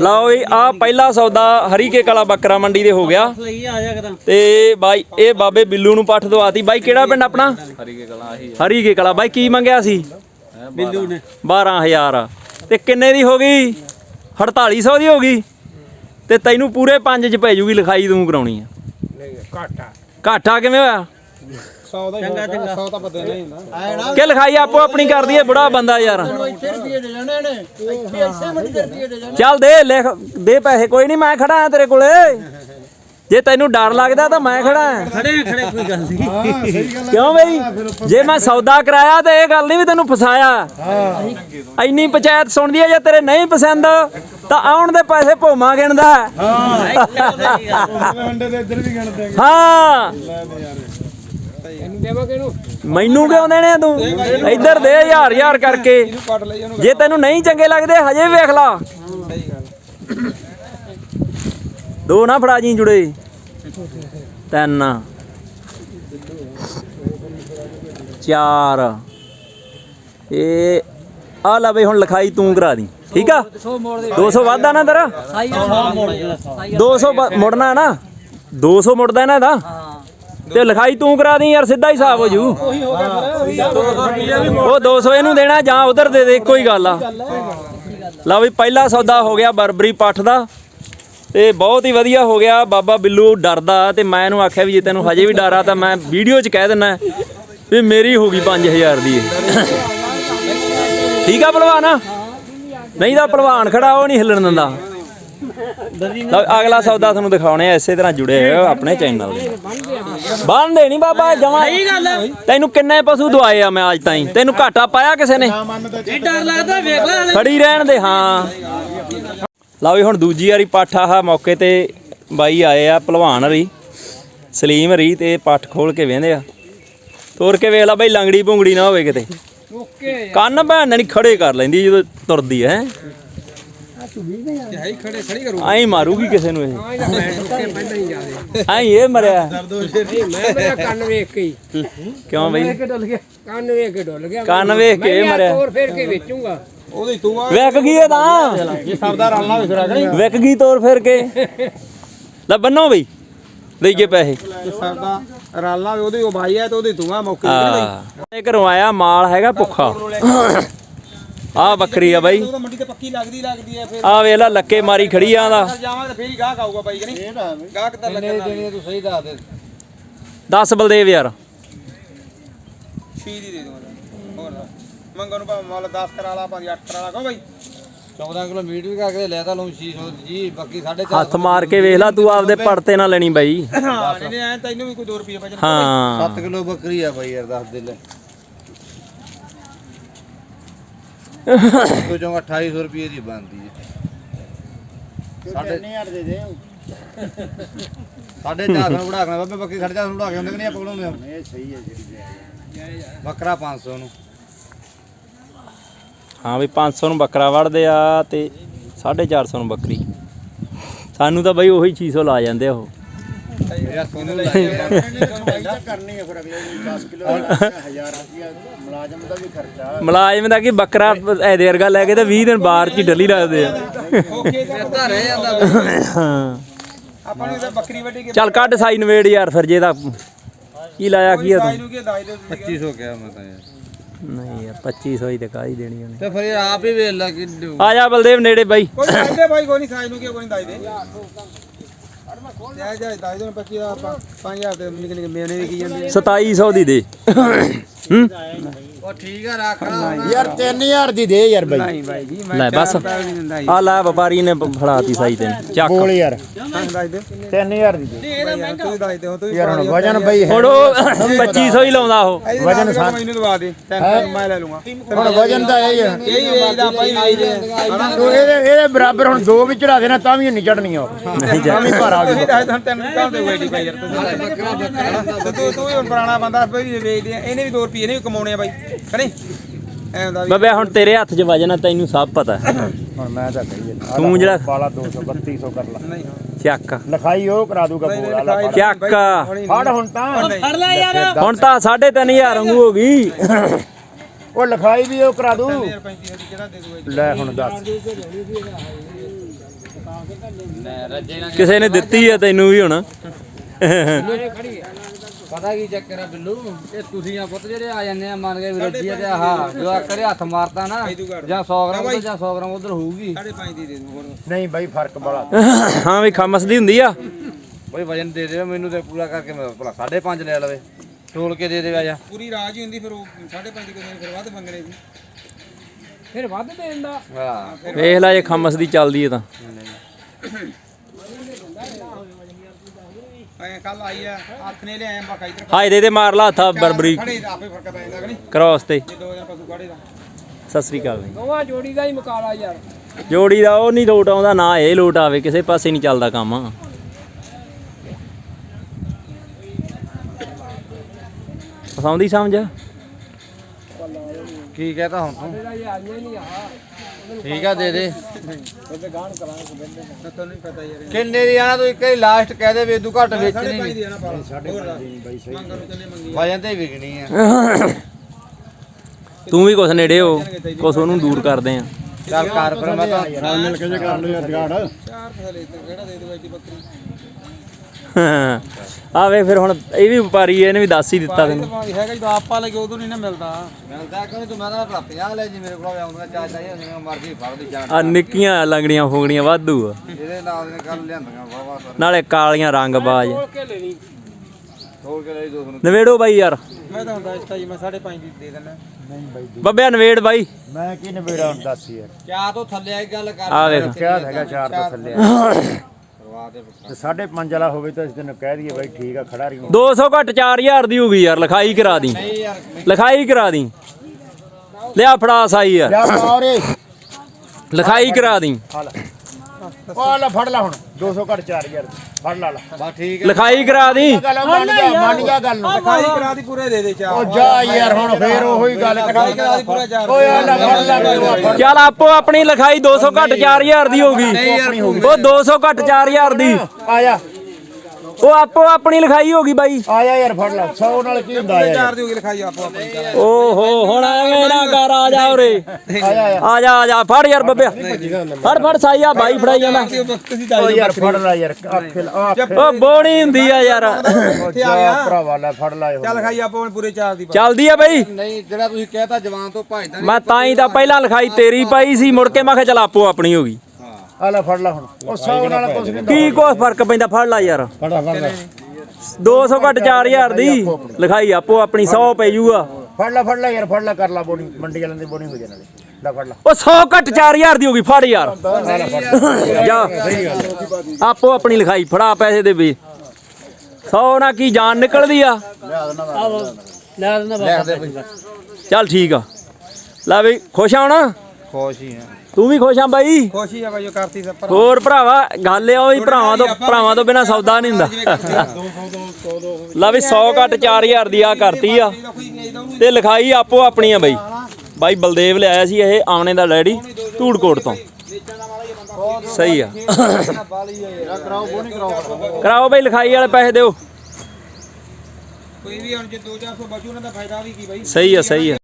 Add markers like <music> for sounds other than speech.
ਲਓ ਜੀ ਆ ਪਹਿਲਾ ਸੌਦਾ ਹਰੀਕੇ ਕਲਾ ਬੱਕਰਾ ਮੰਡੀ ਦੇ ਹੋ ਗਿਆ। ਤੇ ਬਾਈ ਇਹ ਬਾਬੇ ਬਿੱਲੂ ਨੂੰ ਪੱਠ ਦਵਾਤੀ। ਬਾਈ ਕਿਹੜਾ ਪਿੰਡ ਆਪਣਾ? ਹਰੀਕੇ ਕਲਾ ਆਹੀ ਹਰੀਕੇ ਕਲਾ। ਬਾਈ ਕੀ ਮੰਗਿਆ ਸੀ? ਬਿੱਲੂ ਨੇ। 12000 ਤੇ ਕਿੰਨੇ ਦੀ ਹੋ ਗਈ? 4800 ਦੀ ਹੋ ਗਈ। ਤੇ ਤੈਨੂੰ ਪੂਰੇ 5 ਚ ਪੈ ਜੂਗੀ ਲਿਖਾਈ ਤੂੰ ਕਰਾਉਣੀ ਆ। ਘਾਟਾ। ਘਾਟਾ ਕਿਵੇਂ ਹੋਇਆ? 100 ਦਾ ਹੀ ਚੰਗਾ ਚੰਗਾ। 100 ਤਾਂ ਪਤਾ ਨਹੀਂ ਹੁੰਦਾ। ਕਿ ਲਿਖਾਈ ਆਪੋ ਆਪਣੀ ਕਰਦੀ ਏ ਬੁੜਾ ਬੰਦਾ ਯਾਰ। ਚੱਲ ਦੇ ਲਿਖ ਦੇ ਪੈਸੇ ਕੋਈ ਨਹੀਂ ਮੈਂ ਖੜਾ ਆ ਤੇਰੇ ਕੋਲੇ। ਜੇ ਤੈਨੂੰ ਡਰ ਲੱਗਦਾ ਤਾਂ ਮੈਂ ਖੜਾ ਆ ਖੜੇ ਆ, ਖੜੇ ਕੋਈ ਗੱਲ ਨਹੀਂ। ਕਿਉਂ ਬਈ? ਜੇ ਮੈਂ ਸੌਦਾ ਕਰਾਇਆ ਤੇ ਇਹ ਗੱਲ ਨਹੀਂ ਵੀ ਤੈਨੂੰ ਫਸਾਇਆ। ਇੰਨੀ ਪੰਚਾਇਤ ਸੁਣਦੀ ਹੈ ਜੇ ਤੇਰੇ ਨਹੀਂ ਪਸੰਦ ਤਾਂ ਆਉਣ ਦੇ ਪੈਸੇ ਭੋਮਾ ਗਿਣਦਾ। ਹੰਡੇ ਦੇ ਇੱਧਰ ਵੀ ਗਣਦੇ ਹਾਂ ਇਹਨੂੰ ਦੇਵਾ ਕਿਹਨੂੰ ਮੈਨੂੰ ਕਿਉਂ ਦੇਣੇ ਆ ਤੂੰ? ਇੱਧਰ ਦੇ ਹਜ਼ਾਰ ਹਜ਼ਾਰ ਕਰਕੇ। ਜੇ ਤੈਨੂੰ ਨਹੀਂ ਚੰਗੇ ਲੱਗਦੇ ਹਜੇ ਵੀ ਵੇਖ ਲਾ। ਸਹੀ ਗੱਲ। ਦੋ ਨਾ ਫੜਾ ਜੀ ਜੁੜੇ। ਤਿੰਨ। ਚਾਰ। ਇਹ ਆ ਲੈ ਬਈ ਹੁਣ ਲਿਖਾਈ ਤੂੰ ਕਰਾ ਦੀ। ਠੀਕ ਆ? 200 ਵਾਧਾ ਨਾ ਤੇਰਾ? ਮੋੜ ਜਿਹੜਾ 200 ਬ- ਮੁੜਨਾ ਨਾ? 200 ਮੁੜਦਾ ਨਾ ਇਹਦਾ ਤੇ ਲਿਖਾਈ ਤੂੰ ਕਰਾ ਦੀ ਯਾਰ ਸਿੱਧਾ ਹਿਸਾਬ ਹੋ ਜੂ। ਉਹੀ ਹੋ ਗਿਆ ਫਿਰ ਉਹ 200 ਇਹਨੂੰ ਦੇਣਾ ਜਾਂ ਉਧਰ ਦੇ ਦੇ ਇੱਕੋ ਹੀ ਗੱਲ ਆ। ਲਓ ਵੀ ਪਹਿਲਾ ਸੌਦਾ ਹੋ ਗਿਆ ਬਰਬਰੀ ਪੱਠ ਦਾ। ਤੇ ਬਹੁਤ ਹੀ ਵਧੀਆ ਹੋ ਗਿਆ। ਬਾਬਾ ਬਿੱਲੂ ਡਰਦਾ ਤੇ ਮੈਂ ਇਹਨੂੰ ਆਖਿਆ ਵੀ ਜੇ ਤੈਨੂੰ ਹਜੇ ਵੀ ਡਰ ਆ ਤਾਂ ਮੈਂ ਵੀਡੀਓ 'ਚ ਕਹਿ ਦਿੰਨਾ ਵੀ ਮੇਰੀ ਹੋ ਗਈ 5000 ਦੀ। ਠੀਕ ਆ ਭਲਵਾਨ? ਨਹੀਂ ਤਾਂ ਭਲਵਾਨ ਖੜਾ ਉਹ ਨਹੀਂ ਹਿੱਲਣ ਦਿੰਦਾ। ਲਓ ਅਗਲਾ ਸੌਦਾ ਤੁਹਾਨੂੰ ਦਿਖਾਉਣੇ ਆ ਇਸੇ ਤਰ੍ਹਾਂ ਜੁੜੇ ਹੋਏ ਆਪਣੇ ਚੈਨਲ ਦੇ। ਬੰਦੇ ਨਹੀਂ ਬਾਬਾ ਜਮਾ ਸਹੀ ਗੱਲ ਤੈਨੂੰ ਕਿੰਨੇ ਪਸ਼ੂ ਦਵਾਏ ਆ ਮੈਂ ਅੱਜ ਤਾਈਂ? ਤੈਨੂੰ ਘਾਟਾ ਪਾਇਆ ਕਿਸੇ ਨੇ? ਡਰ ਲੱਗਦਾ ਵੇਖ ਲੈ ਖੜੀ ਰਹਿਣ ਦੇ ਹਾਂ। ਲਓ ਵੀ ਹੁਣ ਦੂਜੀ ਵਾਰੀ ਪੱਠ ਆਹ ਮੌਕੇ ਤੇ ਬਾਈ ਆਏ ਆ ਭਲਵਾਨ ਹਰੀ ਸਲੀਮ ਹਰੀ ਤੇ ਪੱਠ ਖੋਲ ਕੇ ਵੇਂਦੇ ਆ। ਤੋਰ ਕੇ ਵੇਖ ਲਾ ਬਈ ਲੰਗੜੀ ਭੁੰਗੜੀ ਨਾ ਹੋਵੇ ਕਿਤੇ। ਓਕੇ। ਕੰਨ ਭੈਣ ਨਹੀਂ ਖੜੇ ਕਰ ਲੈਂਦੀ ਜਦੋਂ ਤੁਰਦੀ ਹੈ। ਖੜੇ ਖੜੀ ਐਂ ਮਾਰੂਗੀ ਕਿਸੇ ਨੂੰ ਇਹ। ਹਾਂ ਜਾਂ ਮੈਂ ਟੁੱਕੇ ਪਹਿਲਾਂ ਹੀ ਜਾਦੇ ਐਂ ਇਹ ਮਰਿਆ। ਨਹੀਂ ਮੈਂ ਮੇਰਾ ਕੰਨ ਵੇਖ ਕੇ ਹੀ। ਕਿਉਂ ਬਈ? ਕੇ ਡੁੱਲ ਗਿਆ। ਕੰਨ ਵੇਖ ਕੇ ਡੁੱਲ ਗਿਆ। ਕੰਨ ਵੇਖ ਕੇ ਮੈਂ ਮਰਿਆ। ਤੋਰ ਫੇਰ ਕੇ ਵੇਚੂੰਗਾ। ਉਹਦੀ ਤੂੰ ਆ। ਵਿਕ ਗਈ ਇਹ ਤਾਂ। ਇਹ ਸਭ ਦਾ ਰਲਣਾ ਵੀ ਫਿਰਾ ਕਰੀ ਵਿਕ ਗਈ ਤੋਰ ਫਿਰ ਕੇ। ਲੈ ਬੰਨੋ ਬਈ। ਦੇਈਏ ਪੈਸੇ। ਇਹ ਸਭ ਦਾ ਰਲਣਾ ਵੀ ਉਹਦੀ ਉਹ ਭਾਈ ਹੈ ਤੇ ਉਹਦੀ ਤੂੰ ਆ ਮੌਕੇ ਆ ਇਹ ਘਰੋਂ ਆਇਆ ਮਾਲ ਹੈਗਾ ਭੁੱਖਾ। ਆ ਬੱਕਰੀ ਆ ਬਾਈ। ਮੰਡੀ ਤੇ ਪੱਕੀ ਲੱਗਦੀ ਲੱਗਦੀ ਹੈ ਫਿਰ। ਆ ਵੇਖ ਲੈ ਲੱਕੇ ਮਾਰੀ ਖੜੀ ਆ ਦਾ ਜਾਵਾਂ ਤੇ ਫੇਰ ਹੀ ਗਾਹਕ ਆਊਗਾ ਬਾਈ ਕਿ ਨਹੀਂ? ਗਾਹਕ ਤਾਂ ਲੱਗਣਾ ਦੇਣੀ ਤੂੰ ਸਹੀ ਦੱਸ ਦੇ। 10 ਬਲਦੇਵ ਯਾਰ। ਛੀ ਦੀ ਦੇ ਦੂੰਗਾ ਹੋਰ ਮੰਗੋ ਨੂੰ ਭਾਵੇਂ ਮੁੱਲ 10 ਕਰਾ ਲਾ ਭਾਵੇਂ 8 ਕਰਾ ਲਾ ਕਹੋ ਬਾਈ? 14 ਕਿਲੋ ਮੀਟ ਵੀ ਕਰਕੇ ਲੈ ਤਾਂ ਲਊ 600 ਜੀ ਬਾਕੀ 4.5 ਹੱਥ ਮਾਰ ਕੇ ਵੇਖ ਲੈ ਤੂੰ ਆਪਦੇ ਪੜਤੇ ਨਾ ਲੈਣੀ ਬਾਈ। ਹਾਂ ਨਹੀਂ ਨਹੀਂ ਐ ਤੈਨੂੰ ਵੀ ਕੋਈ 2 ਰੁਪਏ ਬਚਣ। ਹਾਂ। 7 ਕਿਲੋ ਬੱਕਰੀ ਆ ਬਾਈ ਯਾਰ ਦੱਸ ਦੇ ਲੈ। ਤੋ ਜੋ 2800 ਰੁਪਏ ਦੀ ਬਣਦੀ ਹੈ। ਸਾਡੇ 3000 ਦੇ ਦੇ ਸਾਡੇ 400 ਨੂੰ ਬੜਾ ਕੇ ਬਾਬੇ ਬੱਕਰੀ ਸਾਡੇ 400 ਨੂੰ ਬੜਾ ਕੇ ਹੁੰਦੇ ਕਿ ਨਹੀਂ ਆਪਾਂ ਬਣਾਉਂਦੇ ਇਹ ਸਹੀ ਹੈ ਜਿਹੜੀ ਬੱਕਰਾ 500 ਨੂੰ। ਹਾਂ ਵੀ 500 ਨੂੰ ਬੱਕਰਾ ਵੜਦੇ ਆ ਤੇ 450 ਨੂੰ ਬੱਕਰੀ। ਸਾਨੂੰ ਤਾਂ ਬਾਈ ਉਹੀ 600 ਲਾ ਜਾਂਦੇ ਆ ਉਹ। ਯਾਰ ਸੋਨੂੰ ਲੈ। ਜਾ ਕਰਨੀ ਹੈ ਫਿਰ ਅਗਲੇ ਨੂੰ 10 ਕਿਲੋ 1000 ਰੁਪਿਆ ਮੁਲਾਜ਼ਮ ਦਾ ਵੀ ਖਰਚਾ। ਮੁਲਾਜ਼ਮ ਦਾ ਕੀ ਬੱਕਰਾ ਐਦੇ ਵਰਗਾ ਲੈ ਕੇ ਤੇ 20 ਦਿਨ ਬਾਹਰ ਚ ਹੀ ਡੱਲੀ ਰੱਖਦੇ ਆ। ਓਕੇ ਤਾਂ ਤਾਂ ਰਹਿ ਜਾਂਦਾ। ਹਾਂ। ਆਪਾਂ ਨੂੰ ਤਾਂ ਬੱਕਰੀ ਵੱਡੀ ਕੇ ਚੱਲ ਕੱਢ ਸਾਈ ਨਵੇੜ ਯਾਰ ਫਿਰ ਜੇ ਤਾਂ ਕੀ ਲਾਇਆ ਕੀ ਆ ਤੂੰ? ਨੂੰ ਕੀ ਦਾਈ ਦੇ ਤੁਸੀਂ 2500 ਕਿਹਾ ਮੈਂ ਤਾਂ ਯਾਰ। ਨਹੀਂ ਯਾਰ 2500 ਹੀ ਤੇ ਕਾਹੀ ਦੇਣੀ ਉਹਨੇ। ਤੇ ਫਿਰ ਆਪ ਹੀ ਵੇਖ ਲੈ ਕਿ ਆ ਜਾ ਬਲਦੇਵ ਨੇੜੇ ਬਾਈ। ਕੋਈ ਦੇ ਨਹੀਂ ਸਾਈ ਨੂੰ ਕੀ ਕੋਈ ਨਹੀਂ ਦਾਈ ਦੇ। ਜਾ ਜਾ ਦਾਈ ਦੇ ਬੱਕੀ ਦਾ 5000 ਦੇ ਨਿਕ ਨਿਕ ਮੇਨੇ ਵੀ ਕੀ ਜਾਂਦੇ 2700 ਦੀ ਦੇ। ਹੂੰ? ਉਹ ਠੀਕ ਆ ਰੱਖ ਲਾ ਯਾਰ 3000 ਦੀ ਦੇ ਯਾਰ ਬਾਈ। ਨਹੀਂ ਬਾਈ ਜੀ ਲੈ ਬਸ। ਨਹੀਂ ਦਿੰਦਾ ਆ ਲੈ ਵਪਾਰੀ ਨੇ ਫੜਾਤੀ ਸਾਈ ਤੈਨੂੰ। ਚੱਕ। ਬੋਲ ਯਾਰ। ਦਾਈ ਦੇ। 3000 ਦੀ ਦੇ। ਇਹ ਨਾ ਤੂੰ ਦਾਈ ਦੇ ਹੋ ਤੂੰ ਯਾਰ ਹੁਣ ਵਜਨ ਬਾਈ ਹੈ। ਹੁਣ ਉਹ 2500 ਹੀ ਲਾਉਂਦਾ ਉਹ। ਵਜਨ ਮੈਨੂੰ ਦਵਾ ਦੇ ਤੈਨੂੰ ਮੈਂ ਲੈ ਲੂੰਗਾ। ਹੁਣ ਵਜਨ ਦਾ ਇਹ ਹੈ ਇਹੀ ਵੇਚਦਾ ਭਾਈ ਵੇਚਦੇ ਤੂੰ ਇਹਦੇ ਇਹਦੇ ਬਰਾਬਰ ਹੁਣ ਦੋ ਵੀ ਚੜਾ ਦੇਣਾ ਤਾਂ ਵੀ ਨਹੀਂ ਚੜਨੀਆਂ ਉਹ। ਨਹੀਂ ਜਾ। ਤਾਂ ਵੀ ਭਾਰਾ ਹੋ ਇਹ ਦਾਈ ਤਾਂ ਤੈਨੂੰ ਕਾਹ ਦੇ ਵੇਚਦੀ ਭਾਈ ਯਾਰ ਤੂੰ ਬੱਕਰਾ ਬੱਕਰਾ। ਤੂੰ ਤੂੰ ਵੀ ਹੁਣ ਪੁਰਾਣਾ ਬੰਦਾ ਭਾਈ ਵੇਚਦੇ ਆ ਇਹਨੇ ਵੀ 2 ਰੁਪਏ ਨੇ ਵੀ ਕਮਾਉਣੇ ਆ ਬਾਈ। ਕਰੇ? ਐਂ ਹੁੰਦਾ ਵੀ ਬਾਬਾ ਹੁਣ ਤੇਰੇ ਹੱਥ 'ਚ ਵਜਨ ਆ ਤੈਨੂੰ ਸਭ ਪਤਾ। ਹੈ। ਹੁਣ ਮੈਂ ਤਾਂ ਕਹੀ ਜਾਂਦਾ ਤੂੰ ਜਿਹੜਾ ਪਾਲਾ 200 3200 ਕਰ ਲਾ। ਨਹੀਂ ਚੱਕ। ਲਿਖਾਈ ਉਹ ਕਰਾ ਦੂਗਾ ਬੋਲ ਵਾਲਾ ਚੱਕ। ਫੜ ਹੁਣ ਤਾਂ। ਫੜ ਲੈ ਯਾਰ। ਹੁਣ ਤਾਂ 3500 ਵਾਂਗੂ ਹੋ ਗਈ। ਉਹ ਲਿਖਾਈ ਵੀ ਉਹ ਕਰਾ ਦੂ। 35 ਦੀ ਕਿਹੜਾ ਦੇ ਦੂਗਾ ਲੈ ਹੁਣ ਦੱਸ। ਕਿਸੇ ਨੇ ਦਿੱਤੀ ਆ ਤੈਨੂੰ ਵੀ ਹੁਣ। ਪਤਾ ਕੀ ਚੱਕਰ ਆ ਬਿੱਲੂ? ਇਹ ਤੁਸੀਂ ਆ ਪੁੱਤ ਜਿਹੜੇ ਆ ਜਾਂਦੇ ਆ ਮੰਨ ਕੇ ਵੀ ਰੱਜੀ ਆ ਤੇ ਆਹ ਜੋ ਕਰੇ ਹੱਥ ਮਾਰਤਾ ਨਾ ਜਾਂ 100 ਗ੍ਰਾਮ ਉੱਧਰ ਜਾਂ 100 ਗ੍ਰਾਮ ਉਧਰ ਹੋਊਗੀ। 5.5 ਦੀ ਦੇ ਦੂ ਹੋਰ। ਨਹੀਂ ਬਾਈ ਫ਼ਰਕ ਬੜਾ। ਹਾਂ ਵੀ ਖਮਸ ਦੀ ਹੁੰਦੀ ਆ। ਬਈ ਵਜਨ ਦੇ ਦੇ ਮੈਨੂੰ ਤੇ ਪੂਰਾ ਕਰਕੇ ਮੈਂ ਭਲਾ 5.5 ਲੈ ਲਵੇ। ਤੋਲ ਕੇ ਦੇ ਦੇਗਾ ਜਾਂ। ਪੂਰੀ ਰਾਜ ਹੀ ਹੁੰਦੀ ਫਿਰ ਉਹ 5.5 ਦੀ ਕੋਈ ਫਿਰ ਵੱਧ ਮੰਗਣੇ ਸੀ। ਫਿਰ ਵੱਧ ਦੇਣ ਦਾ ਹਾਂ ਵੇਖ ਲੈ ਜੇ ਖਮਸ ਦੀ ਚੱਲਦੀ ਹੈ ਤਾਂ। ਕੱਲ ਆਈ ਆ ਹੱਥ ਨੇ ਲਿਆਏ ਬਾ ਕਾਈ ਹਾਏ ਦੇ ਦੇ ਮਾਰ ਲਾ ਹੱਥਾ ਬਰਬਰੀ। ਖੜੇ ਦਾ ਆਪੇ ਫ਼ਰਕ ਪੈ ਜਾਂਦਾ ਕਿ ਨਹੀਂ? ਕ੍ਰਾਸ ਤੇ। ਜੇ ਦੋ ਜਾਂ ਪਸ਼ੂ ਖੜੇ ਦਾ ਸਤਿ ਸ੍ਰੀ ਅਕਾਲ ਜੀ। ਦੋਵਾਂ ਜੋੜੀ ਦਾ ਹੀ ਮੁਕਾਲਾ ਯਾਰ। ਜੋੜੀ ਦਾ ਉਹ ਨਹੀਂ ਲੋਟ ਆਉਂਦਾ ਨਾ ਇਹ ਲੋਟ ਆਵੇ ਕਿਸੇ ਪਾਸੇ ਨਹੀਂ ਚੱਲਦਾ ਕੰਮ। ਪਸੰਦੀ ਸਮਝ? ਕੀ ਕਹਤਾ ਹੁਣ ਤੂੰ? ਠੀਕ ਆ ਦੇ ਦੇ। ਤਾਂ ਤੁਹਾਨੂੰ ਨਹੀਂ ਪਤਾ ਯਾਰ ਕਿੰਨੇ ਦੀ ਆਣਾ ਤੂੰ ਇੱਕ ਹੀ ਲਾਸਟ ਕਹਿ ਦੇ ਵੀ ਤੂੰ ਘੱਟ ਵੇਚਣੀ 5.5 ਨਹੀਂ। ਦੀ ਵਜਨ ਤੇ ਵਿਕਣੀ ਆ। <coughs> ਤੂੰ ਵੀ ਕੁਛ ਨੇੜੇ ਹੋ ਕੁਛ ਉਹਨੂੰ ਦੂਰ ਕਰਦੇ ਆ। ਚੱਲ ਕਰ ਫਿਰ ਮੈਂ ਤਾਂ ਮਿਲ ਕੇ ਜੇ ਕਰ ਲਓ ਯਾਰ ਜਗਾੜ। ਚਾਰ ਫਸਲੇ ਤੇ ਕਿਹੜਾ ਦੇ ਦੂਗਾ ਏਡੀ ਬੱਕਰੀ? ਆ ਵੇ ਫਿਰ ਹੁਣ ਇਹ ਵੀ ਵਪਾਰੀ ਹੈ ਇਹਨੇ ਵੀ ਦੱਸ ਹੀ ਦਿੱਤਾ ਤੈਨੂੰ ਭਾਵੇਂ ਹੈਗਾ ਜਦੋਂ ਆਪਾਂ ਲੱਗੇ ਉਦੋਂ ਨਹੀਂ ਨਾ ਮਿਲਦਾ। ਮਿਲਦਾ ਕਿ ਤੂੰ ਮੈਂ ਤਾਂ ਭਲਾ 50 ਲੈ ਜੀ ਮੇਰੇ ਕੋਲ ਆਉਂਦਾ ਚਾਚਾ ਜੀ ਜਿਵੇਂ ਮਰਜ਼ੀ ਫੜ ਦੀ ਜਾਣ ਆ ਨਿੱਕੀਆਂ ਲੰਗੜੀਆਂ ਫੋਗੜੀਆਂ ਵਾਧੂ ਆ। ਇਹਦੇ ਨਾਲ ਨੇ ਕੱਲ ਲਿਆਂਦੀਆਂ ਵਾਵਾ ਸਰ। ਨਾਲੇ ਕਾਲੀਆਂ ਰੰਗ ਬਾਜ। ਤੋੜ ਕੇ ਦੋ ਨਵੇੜੋ ਬਾਈ ਯਾਰ। ਮੈਂ ਤਾਂ ਹੁੰਦਾ ਇਸ ਮੈਂ 5.5 ਦੀ ਦੇ ਦਿੰਦਾ। ਨਹੀਂ ਬਾਈ ਬੱਬਿਆ ਨਵੇੜ ਬਾਈ। ਮੈਂ ਕੀ ਨਵੇੜਾ ਹੁਣ ਦੱਸ ਯਾਰ। ਕਿਆ ਤੋਂ ਥੱਲੇ ਆ ਗੱਲ ਕਰ। ਆ ਵੇਖ। ਕਿਆ ਹੈਗਾ ਚਾਰ ਤੋਂ ਥੱਲੇ <laughs> ਤੇ 5.5 ਵਾਲਾ ਹੋਵੇ ਤਾਂ ਅਸੀਂ ਤੈਨੂੰ ਕਹਿ ਦਈਏ ਬਾਈ ਠੀਕ ਆ ਖੜਾ ਰਹੀ 200 ਘੱਟ 4000 ਦੀ ਹੋ ਗਈ ਯਾਰ ਲਿਖਾਈ ਕਰਾ ਦੀ। ਲਿਖਾਈ ਕਰਾ ਦੀ। ਲਿਆ ਫੜਾ ਸਾਈ ਯਾਰ ਲਿਆ ਲਿਖਾਈ ਕਰਾ ਦੀ। ਆ ਲੈ ਆ ਲੈ ਫੜ ਲੈ ਹੁਣ। 200 ਘੱਟ 4000 ਫੜ ਲਾ ਲੈ। ਬਸ ਠੀਕ ਹੈ। ਲਿਖਾਈ ਕਰਾ ਦੀ। ਗੱਲ ਮੰਨ ਜਾ ਮੰਨ ਜਾ ਗੱਲ ਨੂੰ। ਖਾਈ ਕਰਾ ਦੀ ਪੂਰੇ ਦੇ ਦੇ ਚਾਰ। ਉਹ ਜਾ ਯਾਰ ਹੁਣ ਫੇਰ ਉਹੀ ਗੱਲ ਖਾਈ ਕਰਾ ਦੀ ਕਰੀ ਪੂਰਾ ਚਾਰ। ਓਏ ਆ ਲੈ ਫੜ ਲੈ ਮੈਨੂੰ ਫੜ ਚੱਲ ਆਪੋ ਆਪਣੀ ਲਿਖਾਈ 200 ਘੱਟ 4000 ਦੀ ਹੋ ਗਈ। ਉਹ 200 ਘੱਟ 4000 ਦੀ। ਆ ਜਾ। ਉਹ ਆਪੋ ਆਪਣੀ ਲਿਖਾਈ ਹੋ ਗਈ ਬਾਈ। ਆ ਜਾ ਯਾਰ ਫੜ ਲੈ। 100 ਨਾਲ ਕੀ ਹੁੰਦਾ ਯਾਰ। ਚਾਰ ਦੀ ਹੋ ਗਈ ਲਿਖਾਈ ਆਪੋ ਆਪਣੀ ਚਾਰ ਓਹੋ ਹੁਣ ਐਵੇਂ ਨਾ ਕਰ ਆ ਜਾ ਉਰੇ। ਆ ਜਾ ਆ ਜਾ ਆ ਜਾ ਫੜ ਯਾਰ ਬੱਬਿਆ ਫੜ ਫੜ ਸਾਈ ਆ ਬਾਈ ਫੜਾਈ ਜਾਂਦਾ। ਓ ਯਾਰ ਫੜ ਲੈ ਯਾਰ ਅੱਖ ਉਹ ਬੋਣੀ ਹੁੰਦੀ ਆ ਯਾਰ। ਭਰਾਵਾ ਲੈ ਫੜ ਲੈ ਚੱਲ ਖਾਈ ਆਪੋ ਪੂਰੇ ਚਾਰ ਦੀ ਚੱਲਦੀ ਆ ਬਾਈ। ਨਹੀਂ ਜਿਹੜਾ ਤੁਸੀਂ ਕਹਿਤਾ ਜਵਾਨ ਤੋਂ ਭਜਦਾ ਮੈਂ ਤਾਂ ਹੀ ਤਾਂ ਪਹਿਲਾਂ ਲਿਖਾਈ ਤੇਰੀ ਪਾਈ ਸੀ ਮੁੜ ਕੇ ਮੈਂ ਕਿਹਾ ਚਲ ਆਪੋ ਆਪਣੀ ਹੋ ਗਈ। ਆ ਲੈ ਫੜ ਲੈ ਹੁਣ। ਉਹ 100 ਨਾਲ ਕੁਛ ਨਹੀਂ ਕੀ ਕੁਛ ਫ਼ਰਕ ਪੈਂਦਾ? ਫੜ ਲੈ ਯਾਰ। ਫੜ ਫੜ ਲੈ। 200 ਘੱਟ 4000 ਦੀ। ਲਿਖਾਈ ਆਪੋ ਆਪਣੀ 100 ਪੈ ਜੂਗਾ। ਫੜ ਲੈ ਫੜ ਲੈ ਯਾਰ ਫੜ ਲੈ ਕਰ ਲੈ ਬੋਣੀ ਮੰਡੀ ਵਾਲਿਆਂ ਦੀ ਬੋਣੀ ਹੋ ਜਾਣ ਵਾਲੀ ਲੈ ਫੜ ਲੈ। ਉਹ 100 ਘੱਟ 4000 ਦੀ ਹੋ ਗਈ ਫੜ ਯਾਰ। <laughs> ਜਾ। ਆਪੋ ਆਪਣੀ ਲਿਖਾਈ ਫੜਾ ਪੈਸੇ ਦੇ ਵੀ। 100 ਨਾ ਕੀ ਜਾਨ ਨਿਕਲਦੀ ਆ? ਚੱਲ ਠੀਕ ਆ। ਲੈ ਬਈ ਖੁਸ਼ ਆ ਹੁਣ? ਖੁਸ਼ ਹੀ ਆ। ਤੂੰ ਵੀ ਖੁਸ਼ ਆ ਬਾਈ ਖੁਸ਼ੀ ਆ ਬਾਈ ਉਹ ਕਰਤੀ ਸਭ ਪਰ ਹੋਰ ਭਰਾਵਾ ਗੱਲ ਆ ਉਹੀ ਭਰਾਵਾਂ ਤੋਂ ਭਰਾਵਾਂ ਤੋਂ ਬਿਨਾ ਸੌਦਾ ਨਹੀਂ ਹੁੰਦਾ ਲੈ ਵੀ 100 ਘੱਟ 4000 ਦੀ ਆ ਕਰਤੀ ਆ ਤੇ ਲਿਖਾਈ ਆਪੋ ਆਪਣੀ ਆ ਬਾਈ ਬਾਈ ਬਲਦੇਵ ਲਿਆਇਆ ਸੀ ਇਹ ਆਮਣੇ ਦਾ ਡੈਡੀ ਧੂੜਕੋਟ ਤੋਂ ਸਹੀ ਆ ਕਰਾਓ ਬਾਈ ਲਿਖਾਈ ਵਾਲੇ ਪੈਸੇ ਦਿਓ ਕੋਈ ਵੀ ਹੁਣ ਜੇ 2-400 ਬਚੂ ਉਹਨਾਂ ਦਾ ਫਾਇਦਾ ਵੀ ਕੀ ਬਾਈ ਸਹੀ ਆ ਸਹੀ ਆ